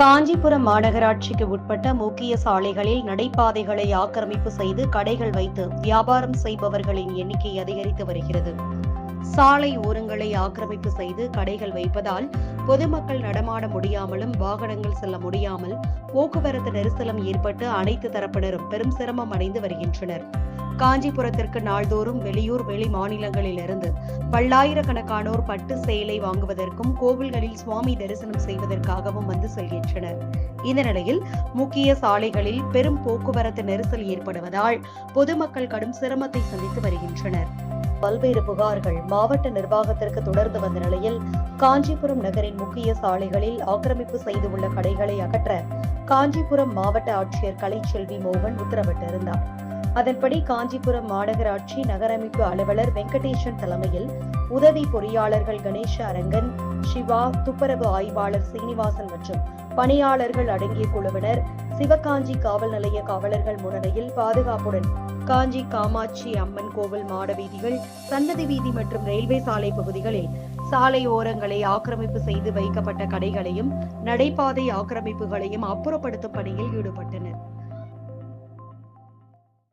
காஞ்சிபுரம் மாநகராட்சிக்கு உட்பட்ட முக்கிய சாலைகளில் நடைபாதைகளை ஆக்கிரமிப்பு செய்து கடைகள் வைத்து வியாபாரம் செய்பவர்களின் எண்ணிக்கை அதிகரித்து வருகிறது. சாலை ஓரங்களை ஆக்கிரமிப்பு செய்து கடைகள் வைப்பதால் பொதுமக்கள் நடமாட முடியாமலும் வாகனங்கள் செல்ல முடியாமல் போக்குவரத்து நெரிசலம் ஏற்பட்டு அனைத்து தரப்பினரும் பெரும் சிரமம் அடைந்து வருகின்றனர். காஞ்சிபுரத்திற்கு நாள்தோறும் வெளியூர் வெளி மாநிலங்களிலிருந்து பல்லாயிரக்கணக்கானோர் பட்டு சேலை வாங்குவதற்கும் கோவில்களில் சுவாமி தரிசனம் செய்வதற்காகவும் வந்து செல்கின்றனர். இந்த நிலையில் முக்கிய சாலைகளில் பெரும் போக்குவரத்து நெரிசல் ஏற்படுவதால் பொதுமக்கள் கடும் சிரமத்தை சந்தித்து வருகின்றனர். பல்வேறு புகார்கள் மாவட்ட நிர்வாகத்திற்கு தொடர்ந்து வந்த நிலையில் காஞ்சிபுரம் நகரின் முக்கிய சாலைகளில் ஆக்கிரமிப்பு செய்துள்ள கடைகளை அகற்ற காஞ்சிபுரம் மாவட்ட ஆட்சியர் கலைச்செல்வி மோகன் உத்தரவிட்டிருந்தார். அதன்படி காஞ்சிபுரம் மாநகராட்சி நகரமைப்பு அலுவலர் வெங்கடேசன் தலைமையில் உதவி பொறியாளர்கள் கணேஷ அரங்கன் சிவா துப்புரவு ஆய்வாளர் சீனிவாசன் மற்றும் பணியாளர்கள் அடங்கிய குழுவினர் சிவகாஞ்சி காவல் நிலைய காவலர்கள் முன்னிலையில் பாதுகாப்புடன் காஞ்சி காமாட்சி அம்மன் கோவில் மாட வீதிகள் சன்னதி வீதி மற்றும் ரயில்வே சாலை பகுதிகளில் சாலை ஓரங்களை ஆக்கிரமிப்பு செய்து வைக்கப்பட்ட கடைகளையும் நடைபாதை ஆக்கிரமிப்புகளையும் அப்புறப்படுத்தும் பணியில் ஈடுபட்டனர்.